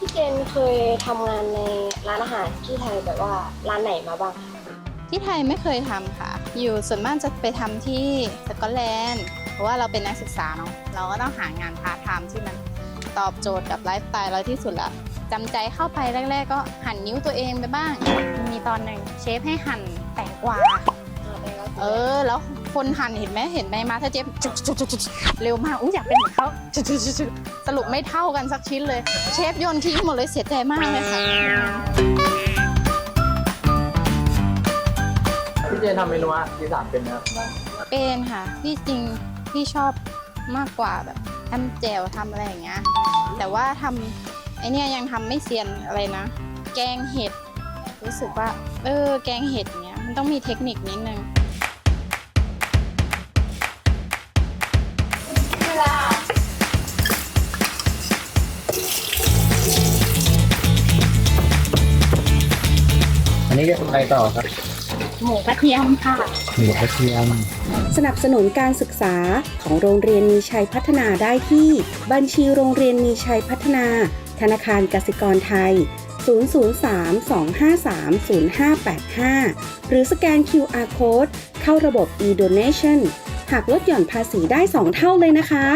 พี่เจนเคยทำงานในร้านอาหารที่ไทยแบบว่าร้านไหนมาบ้างคะที่ไทยไม่เคยทำค่ะ อยู่ส่วนมากจะไปทำที่สกอตแลนด์ เพราะว่าเราเป็นนักศึกษาเนาะ เราก็ต้องหางานพาร์ทไทม์ที่มันตอบโจทย์กับไลฟ์สไตล์เราที่สุดละจำใจเข้าไปแรก ๆ ก็หั่นนิ้วตัวเองไปบ้าง มีตอนหนึ่งเชฟให้หั่นแตงกวาเออแล้ว คนหั่นเห็นไหมเห็นในมาถ้าเจฟจุกจุกจุกจุกเร็วมากอู้อยากเป็นเหมือนเขาจุกจุกจุกจุกสรุปไม่เท่ากันสักชิ้นเลย เชฟโยนทิ้งหมดเลยเสียใจมากเลยค่ะพี่เจนทำเมนูอาหารอีสานเป็นไหมครับเป็นค่ะพี่จริงพี่ชอบมากกว่าแบบทำแจวทำอะไรอย่างเงี้ยแต่ว่าทำไอเนี้ยยังทำไม่เซียนอะไรนะ แกงเห็ดรู้สึกว่า เออ แกงเห็ดเนี้ยมันต้องมีเทคนิคนิดนึง นนี้จะทำอะไรต่อครับ หมูกระเทียมค่ะ หมูกระเทียม สนับสนุนการศึกษาของโรงเรียนมีชัยพัฒนาได้ที่ บัญชีโรงเรียนมีชัยพัฒนา ธนาคารกสิกรไทย 003-253-0585 หรือสแกน QR Code เข้าระบบ e-donation หากลดหย่อนภาษีได้ 2 เท่าเลยนะคะ